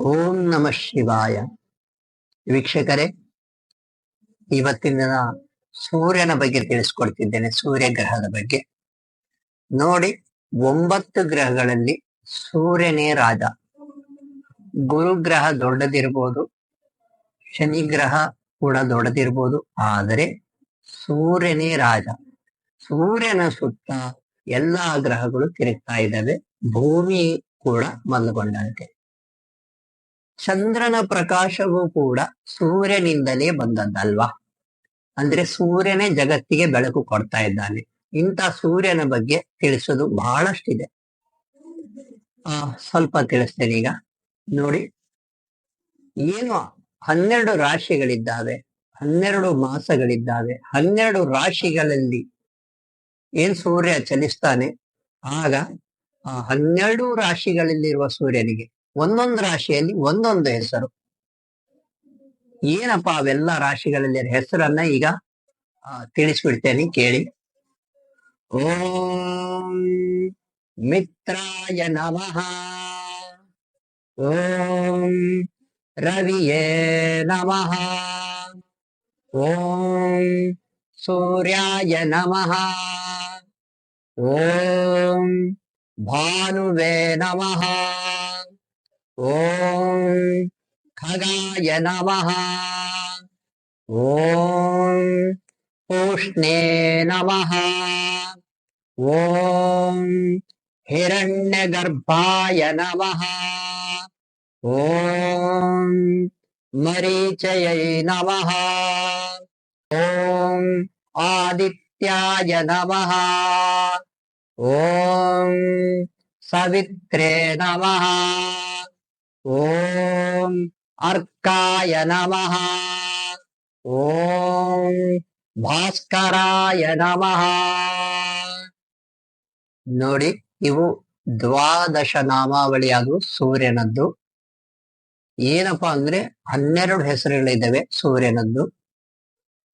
ಓಂ ನಮ ಶಿವಾಯ. ವೀಕ್ಷಕರೇ, ಇವತ್ತಿನ ಸೂರ್ಯನ ಬಗ್ಗೆ ತಿಳಿಸ್ಕೊಡ್ತಿದ್ದೇನೆ, ಸೂರ್ಯ ಗ್ರಹದ ಬಗ್ಗೆ. ನೋಡಿ, ಒಂಬತ್ತು ಗ್ರಹಗಳಲ್ಲಿ ಸೂರ್ಯನೇ ರಾಜ. ಗುರು ಗ್ರಹ ದೊಡ್ಡದಿರ್ಬೋದು, ಶನಿ ಗ್ರಹ ಕೂಡ ದೊಡ್ಡದಿರ್ಬೋದು, ಆದರೆ ಸೂರ್ಯನೇ ರಾಜ. ಸೂರ್ಯನ ಸುತ್ತ ಎಲ್ಲಾ ಗ್ರಹಗಳು ತಿರುಗ್ತಾ ಇದ್ದಾವೆ, ಭೂಮಿ ಕೂಡ ಮಲ್ಗೊಂಡಂತೆ. ಚಂದ್ರನ ಪ್ರಕಾಶವೂ ಕೂಡ ಸೂರ್ಯನಿಂದಲೇ ಬಂದದ್ದಲ್ವಾ? ಅಂದ್ರೆ ಸೂರ್ಯನೇ ಜಗತ್ತಿಗೆ ಬೆಳಕು ಕೊಡ್ತಾ ಇದ್ದಾನೆ. ಇಂಥ ಸೂರ್ಯನ ಬಗ್ಗೆ ತಿಳಿಸೋದು ಬಹಳಷ್ಟಿದೆ. ಆ, ಸ್ವಲ್ಪ ತಿಳಿಸ್ತೇನೆ ಈಗ. ನೋಡಿ, ಏನು ಹನ್ನೆರಡು ರಾಶಿಗಳಿದ್ದಾವೆ, ಹನ್ನೆರಡು ಮಾಸಗಳಿದ್ದಾವೆ, ಹನ್ನೆರಡು ರಾಶಿಗಳಲ್ಲಿ ಏನ್ ಸೂರ್ಯ ಚಲಿಸ್ತಾನೆ? ಆಗ ಆ ಹನ್ನೆರಡು ರಾಶಿಗಳಲ್ಲಿರುವ ಸೂರ್ಯನಿಗೆ ಒಂದೊಂದು ರಾಶಿಯಲ್ಲಿ ಒಂದೊಂದು ಹೆಸರು. ಏನಪ್ಪ ಅವೆಲ್ಲ ರಾಶಿಗಳಲ್ಲಿ ಹೆಸರನ್ನ ಈಗ ತಿಳಿಸ್ಬಿಡ್ತೇನೆ ಕೇಳಿ. ಓಂ ಮಿತ್ರಾಯ ನಮಃ. ಓಂ ರವಿಯೇ ನಮಃ. ಓಂ ಸೂರ್ಯಾಯ ನಮಃ. ಓಂ ಭಾನುವೇ ನಮಃ. ॐ खगाय नमः। ॐ पूष्णे नमः। ॐ हिरण्यगर्भाय नमः। ॐ मरीचयै नमः। ॐ आदित्याय नमः। ॐ सवित्रे नमः। ಓಂ ಅರ್ಕಾಯ ನಮಃ ಓಂ ಭಾಸ್ಕರಾಯ ನಮಃ ನೋಡಿ, ಇವು ದ್ವಾದಶ ನಾಮಾವಳಿ ಅದು ಸೂರ್ಯನದ್ದು. ಏನಪ್ಪಾ ಅಂದ್ರೆ, ಹನ್ನೆರಡು ಹೆಸರುಗಳಿದ್ದಾವೆ, ಸೂರ್ಯನದ್ದು.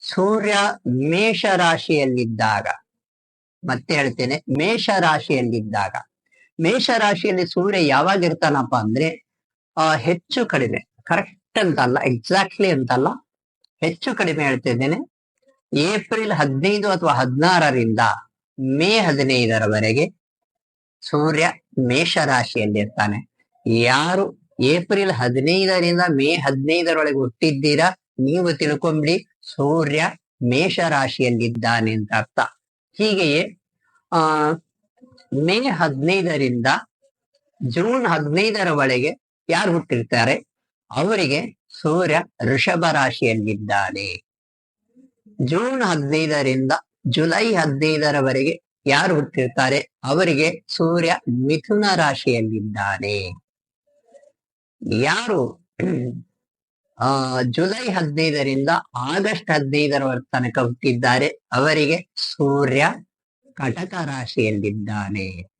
ಸೂರ್ಯ ಮೇಷ ರಾಶಿಯಲ್ಲಿದ್ದಾಗ ಮತ್ತೆ ಹೇಳ್ತೇನೆ ಮೇಷ ರಾಶಿಯಲ್ಲಿದ್ದಾಗ ಮೇಷ ರಾಶಿಯಲ್ಲಿ ಸೂರ್ಯ ಯಾವಾಗ ಇರ್ತಾನಪ್ಪ ಅಂದ್ರೆ ಆ ಹೆಚ್ಚು ಕಡಿಮೆ ಕರೆಕ್ಟ್ ಅಂತಲ್ಲ ಎಕ್ಸಾಕ್ಟ್ಲಿ ಅಂತಲ್ಲ, ಹೆಚ್ಚು ಕಡಿಮೆ ಹೇಳ್ತಿದ್ದೇನೆ ಏಪ್ರಿಲ್ ಹದಿನೈದು ಅಥವಾ ಹದಿನಾರರಿಂದ ಮೇ ಹದಿನೈದರವರೆಗೆ ಸೂರ್ಯ ಮೇಷ ರಾಶಿಯಲ್ಲಿರ್ತಾನೆ ಯಾರು ಏಪ್ರಿಲ್ ಹದಿನೈದರಿಂದ ಮೇ ಹದಿನೈದರೊಳಗೆ ಹುಟ್ಟಿದ್ದೀರಾ, ನೀವು ತಿಳ್ಕೊಂಬಿಡಿ, ಸೂರ್ಯ ಮೇಷ ರಾಶಿಯಲ್ಲಿದ್ದಾನೆ ಅಂತ ಅರ್ಥ. ಹೀಗೆಯೇ, ಆ, ಮೇ ಹದಿನೈದರಿಂದ ಜೂನ್ ಹದಿನೈದರವರೆಗೆ ಯಾರು ಹುಟ್ಟಿರ್ತಾರೆ ಅವರಿಗೆ ಸೂರ್ಯ ಋಷಭ ರಾಶಿಯಲ್ಲಿದ್ದಾನೆ. ಜೂನ್ ಹದಿನೈದರಿಂದ ಜುಲೈ ಹದಿನೈದರವರೆಗೆ ಯಾರು ಹುಟ್ಟಿರ್ತಾರೆ ಅವರಿಗೆ ಸೂರ್ಯ ಮಿಥುನ ರಾಶಿಯಲ್ಲಿದ್ದಾನೆ. ಯಾರು? ಆ, ಜುಲೈ ಹದಿನೈದರಿಂದ ಆಗಸ್ಟ್ ಹದಿನೈದರ ತನಕ ಹುಟ್ಟಿದ್ದಾರೆ? ಅವರಿಗೆ ಸೂರ್ಯ ಕಟಕ ರಾಶಿಯಲ್ಲಿದ್ದಾನೆ.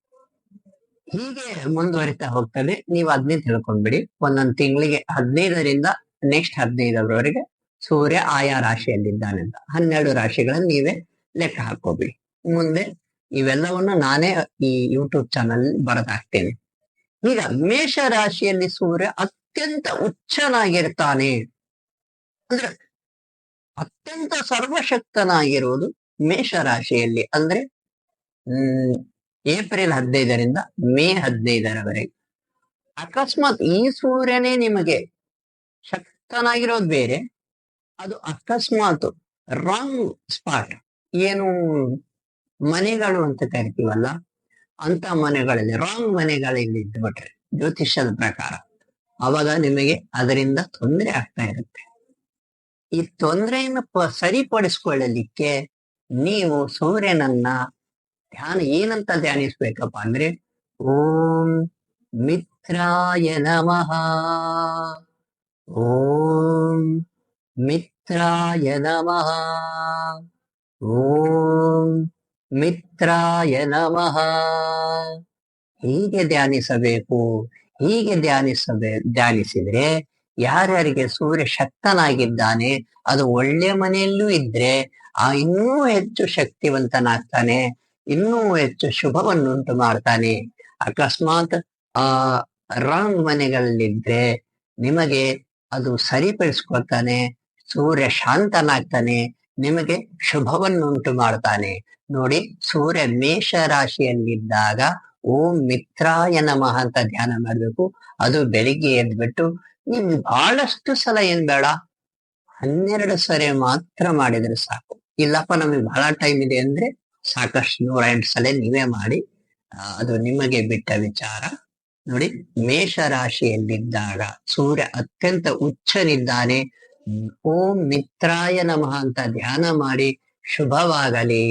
ಹೀಗೆ ಮುಂದುವರಿತಾ ಹೋಗ್ತದೆ ನೀವು ಅದನ್ನೇ ತಿಳ್ಕೊಂಡ್ಬಿಡಿ. ಒಂದೊಂದು ತಿಂಗಳಿಗೆ ಹದಿನೈದರಿಂದ ನೆಕ್ಸ್ಟ್ ಹದಿನೈದರವರೆಗೆ ಸೂರ್ಯ ಆಯಾ ರಾಶಿಯಲ್ಲಿದ್ದಾನೆ ಅಂತ ಹನ್ನೆರಡು ರಾಶಿಗಳನ್ನು ನೀವೇ ಲೆಕ್ಕ ಹಾಕೋಬಿಡಿ ಮುಂದೆ ಇವೆಲ್ಲವನ್ನು ನಾನೇ ಈ ಯೂಟ್ಯೂಬ್ ಚಾನಲ್ ಬರೆದಾಕ್ತೇನೆ. ಈಗ ಮೇಷ ರಾಶಿಯಲ್ಲಿ ಸೂರ್ಯ ಅತ್ಯಂತ ಉಚ್ಚನಾಗಿರ್ತಾನೆ. ಅಂದ್ರೆ ಅತ್ಯಂತ ಸರ್ವಶಕ್ತನಾಗಿರುವುದು ಮೇಷ ರಾಶಿಯಲ್ಲಿ. ಅಂದ್ರೆ ಏಪ್ರಿಲ್ ಹದಿನೈದರಿಂದ ಮೇ ಹದಿನೈದರವರೆಗೆ. ಅಕಸ್ಮಾತ್ ಈ ಸೂರ್ಯನೇ ನಿಮಗೆ ಶಕ್ತನಾಗಿರೋದು ಬೇರೆ, ಅದು ಅಕಸ್ಮಾತ್ ರಾಂಗ್ ಸ್ಪಾಟ್, ಏನು ಮನೆಗಳು ಅಂತ ಕರಿತೀವಲ್ಲ, ಅಂತ ಮನೆಗಳಲ್ಲಿ ರಾಂಗ್ ಮನೆಗಳಲ್ಲಿ ಇದ್ಬಿಟ್ರೆ ಜ್ಯೋತಿಷ್ಯದ ಪ್ರಕಾರ, ಅವಾಗ ನಿಮಗೆ ಅದರಿಂದ ತೊಂದರೆ ಆಗ್ತಾ ಇರುತ್ತೆ. ಈ ತೊಂದರೆಯನ್ನು ಸರಿಪಡಿಸ್ಕೊಳ್ಳಲಿಕ್ಕೆ ನೀವು ಸೂರ್ಯನನ್ನ ಧ್ಯಾನ ಏನಂತ ಧ್ಯಾನಿಸ್ಬೇಕಪ್ಪ ಅಂದ್ರೆ, ಓಂ ಮಿತ್ರಾಯ ನಮಃ. ಓಂ ಮಿತ್ರಾಯ ನಮಃ. ಓಂ ಮಿತ್ರಾಯ ನಮಃ. ಹೀಗೆ ಧ್ಯಾನಿಸಬೇಕು. ಹೀಗೆ ಧ್ಯಾನಿಸದೆ, ಧ್ಯಾನಿಸಿದ್ರೆ ಯಾರ್ಯಾರಿಗೆ ಸೂರ್ಯ ಶಕ್ತನಾಗಿದ್ದಾನೆ, ಅದು ಒಳ್ಳೆ ಮನೆಯಲ್ಲೂ ಇದ್ರೆ, ಆ ಇನ್ನೂ ಹೆಚ್ಚು ಶಕ್ತಿವಂತನಾಗ್ತಾನೆ. ಇನ್ನೂ ಹೆಚ್ಚು ಶುಭವನ್ನುಂಟು ಮಾಡ್ತಾನೆ. ಅಕಸ್ಮಾತ್ ಆ ರಾಂಗ್ ಮನೆಗಳಲ್ಲಿದ್ರೆ ನಿಮಗೆ ಅದು ಸರಿಪಡಿಸ್ಕೊಳ್ತಾನೆ, ಸೂರ್ಯ ಶಾಂತನಾಗ್ತಾನೆ, ನಿಮಗೆ ಶುಭವನ್ನುಂಟು ಮಾಡ್ತಾನೆ. ನೋಡಿ, ಸೂರ್ಯ ಮೇಷ ರಾಶಿಯಲ್ಲಿದ್ದಾಗ ಓಂ ಮಿತ್ರಾಯ ನಮಃ ಅಂತ ಧ್ಯಾನ ಮಾಡಬೇಕು. ಅದು ಬೆಳಿಗ್ಗೆ ಎದ್ಬಿಟ್ಟು ನೀವು ಬಹಳಷ್ಟು ಸಲ ಏನ್ ಬೇಡ, ಹನ್ನೆರಡು ಸರಿ ಮಾತ್ರ ಮಾಡಿದ್ರೆ ಸಾಕು. ಇಲ್ಲಪ್ಪ, ನಮಗೆ ಬಹಳ ಟೈಮ್ ಇದೆ ಅಂದ್ರೆ ಸಾಕಷ್ಟು ನೂರ ಎಂಟು ಸಲ ನೀವೇ ಮಾಡಿ ಅದು ನಿಮಗೆ ಬಿಟ್ಟ ವಿಚಾರ. ನೋಡಿ ಮೇಷ ರಾಶಿಯಲ್ಲಿದ್ದಾಗ ಸೂರ್ಯ ಅತ್ಯಂತ ಉಚ್ಚನಿದ್ದಾನೆ ಓಂ ಮಿತ್ರಾಯ ನಮಃ ಅಂತ ಧ್ಯಾನ ಮಾಡಿ ಶುಭವಾಗಲಿ.